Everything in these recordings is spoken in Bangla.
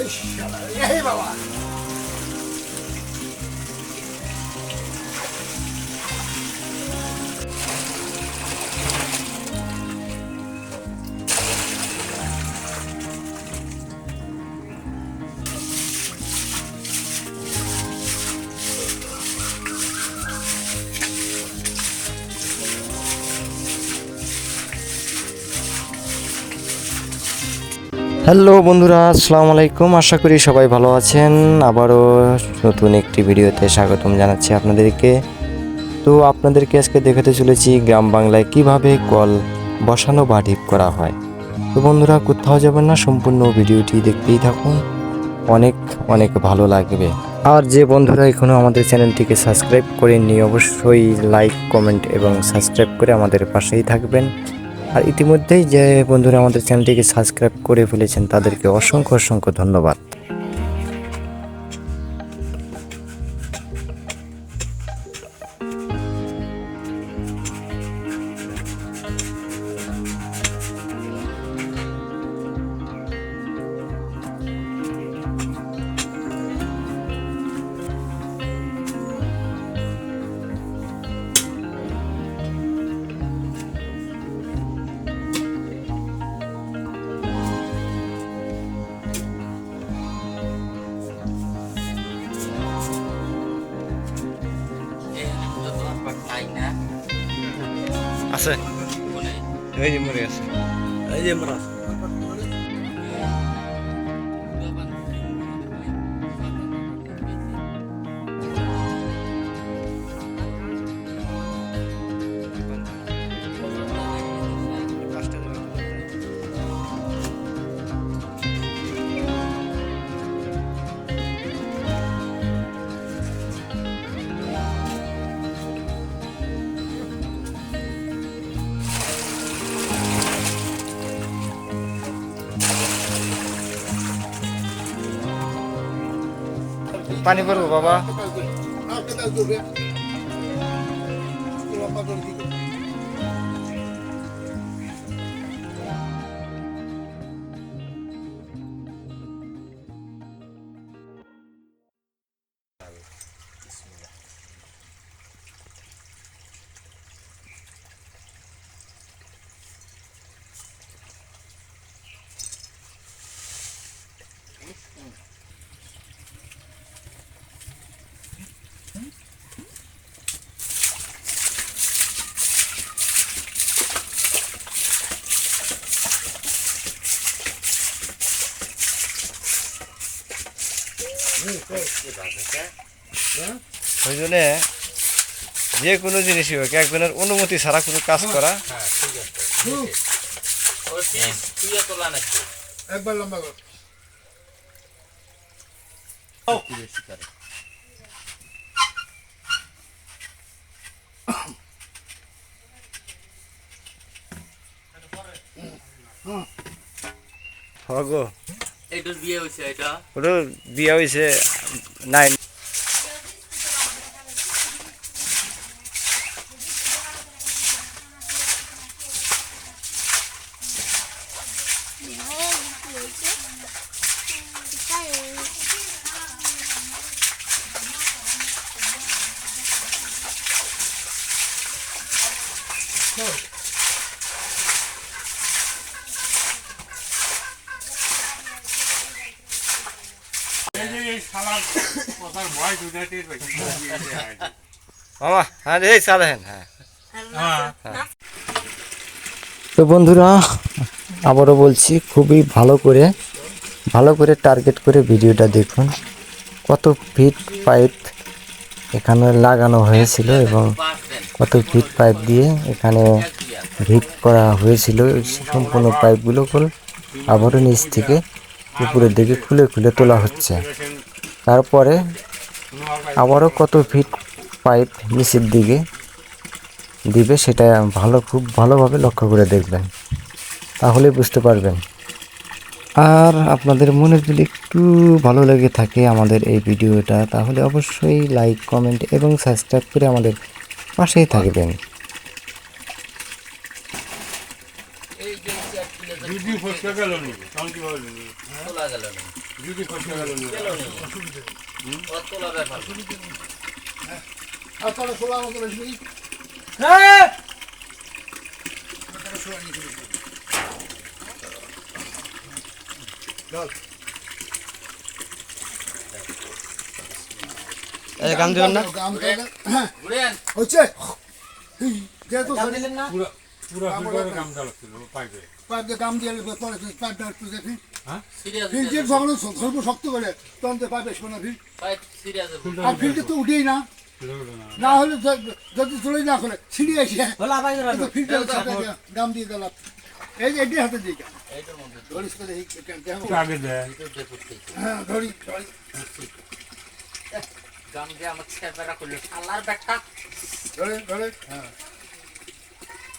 এই বাবা হ্যালো বন্ধুরা, আসসালামু আলাইকুম। আশা করি সবাই ভালো আছেন। আবারও নতুন একটি ভিডিওতে স্বাগতম জানাচ্ছি আপনাদেরকে। তো আপনাদেরকে আজকে দেখাতে চলেছি গ্রাম বাংলায় কীভাবে কল বসানো বা ঠিক করা হয়। তো বন্ধুরা, কোথাও যাবেন না, সম্পূর্ণ ভিডিওটি দেখতেই থাকুন। অনেক অনেক ভালো লাগবে। আর যে বন্ধুরা এখনও আমাদের চ্যানেলটিকে সাবস্ক্রাইব করেননি, অবশ্যই লাইক, কমেন্ট এবং সাবস্ক্রাইব করে আমাদের পাশেই থাকবেন। আর ইতিমধ্যেই যে বন্ধুরা আমাদের চ্যানেলটিকে সাবস্ক্রাইব করে ফেলেছেন তাদেরকে অসংখ্য অসংখ্য ধন্যবাদ। আছে? এই যে মরে আছে এই যে আমরা পানি পড়ব বাবা। জন্যে যে কোনো জিনিসই হোক একজনের অনুমতি ছাড়া কোনো কাজ করা। একবার লম্বা কর। হগো এইটোর বিয়ে হয়েছে এটা? ওটা বিয়া হয়েছে নাইন মামা হ্যাঁ এই চালেন হ্যাঁ। তো বন্ধুরা আবারও বলছি খুবই ভালো করে ভালো করে টার্গেট করে ভিডিওটা দেখুন। কত ফিট পাইপ এখানে লাগানো হয়েছিল এবং কত ফিট পাইপ দিয়ে এখানে ভিট করা হয়েছিল। সম্পূর্ণ পাইপগুলো আবারও নিচ থেকে উপরের দিকে খুলে খুলে তোলা হচ্ছে। তারপরে আবারও কত ফিট পাইপ নিচের দিকে দিবে সেটা ভালো, খুব ভালোভাবে লক্ষ্য করে দেখবেন। তাহলে বুঝতে পারবেন। আর আপনাদের মনে যদি একটু ভালো লেগে থাকে আমাদের এই ভিডিওটা, তাহলে অবশ্যই লাইক কমেন্ট এবং সাবস্ক্রাইব করে আমাদের পাশেই থাকবেন। দিদি ফসকা গেল নি? তখন কি বলবি তোলা গেল না। যদি খরচা গেল না? গেল না। তোলা ব্যাপার। আর তাহলে বেশি গান দিবেন না? হ্যাঁ। হচ্ছে। যেহেতু পুরা পুরা ফিল্টারে কাম চালাচ্ছিল পাইপে। পাইপ গাম দিয়ে পরে পাইপটা একটু দেখি। সিরিয়াস যখন শক্ত করে তখন তো পাইপ এসবে না পাইপ আর ফিল্টার তো উঠেই না। না। হলে যদি চলেই না করে ছিঁড়ে এসে ফিল্টার গাম দিয়ে দিলাম। এই যে এটি হাতে দিয়ে কেন এইটার মধ্যে ধরিস করে আগে দেয় হ্যাঁ ধরি ধরি। গান দিয়ে আমার ছেলেরা করল। শালার ব্যাগটা ধরে ধরে হ্যাঁ।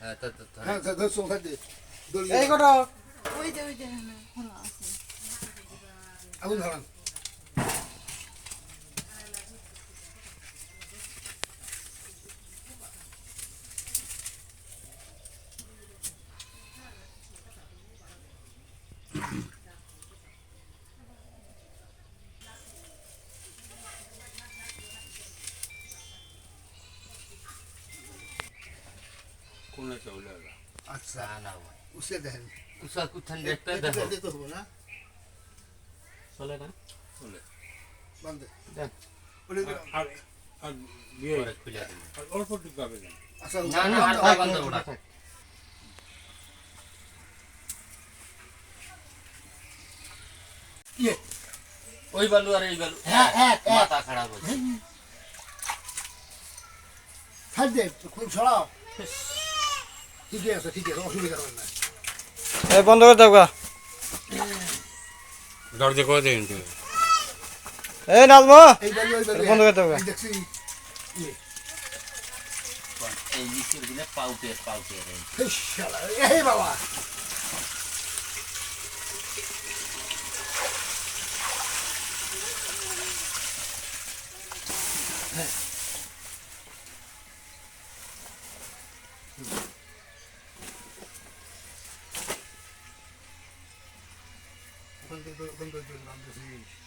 হ্যাঁ তা তো হ্যাঁ এই কটা। ওই যে ওই যে হ্যাঁ, আছে। আগুন ধরান। আচ্ছা না ভাই উসে দেখেন কুসা কুথান দেখতে দেখো দিতে হবে না চলে না বান্ধে দেখ। ওরে আর আর দিয়ে পরে খুলে দিন আর অল্প টিপ পাবে না আচ্ছা না না হাত বন্ধ ওটা ইয়ে ওই বালু আর এই বালু হ্যাঁ, হ্যাঁ, হ্যাঁ। মাথা খারাপ হচ্ছে ছাড় দে খুব ছড়াও ঠিকই আছে ঠিক আছে অসুবিধা হবে না। এই বন্ধ করে দাও গা। দরজা করে দেন তুই এই নাজমো বন্ধ করে দাও গা। এই দেখছি। এই নিচের দিনে পাউটে পাউটে এই শালা এই বাবা। ওখান থেকে ওখান থেকে নাম দিয়েছি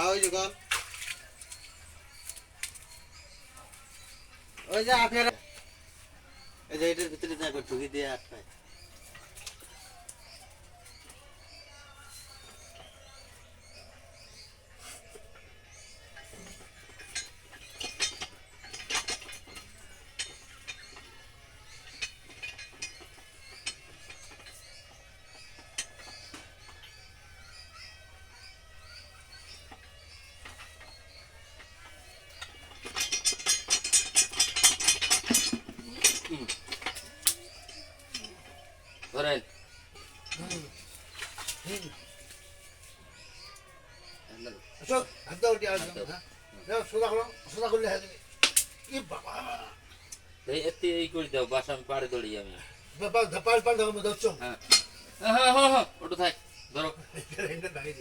এইবার হয়েছে কল ওই যে আপনারা এই যে এটার ভিতরে দেখো ঢুকি দিয়ে আটকায় দাঁড়িয়ে।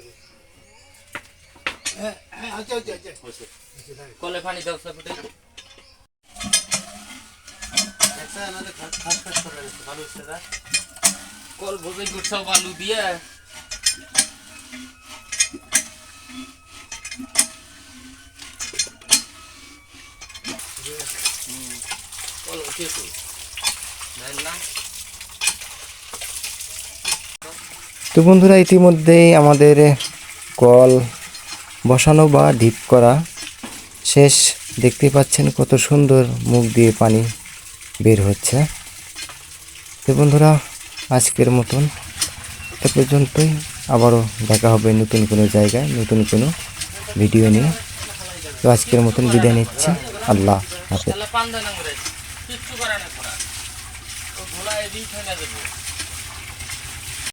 কলে পানি দাও সাপুটে একটা আমাদের খাস খাস খাস করে আছে ভালো হচ্ছে না? কল ভোগে গুছাও বালু দিয়ে। কল তো তো বন্ধুরা, ইতিমধ্যেই আমাদের কল বসানো বা ডিপ করা শেষ। দেখতে পাচ্ছেন কত সুন্দর মুখ দিয়ে পানি বের হচ্ছে। তো বন্ধুরা আজকের মতন। এ পর্যন্তই। আবারও দেখা হবে নতুন কোনো জায়গায়, নতুন কোনো ভিডিও নিয়ে। তো আজকের মতন বিদায় নিচ্ছি। আল্লাহ হাফেজ।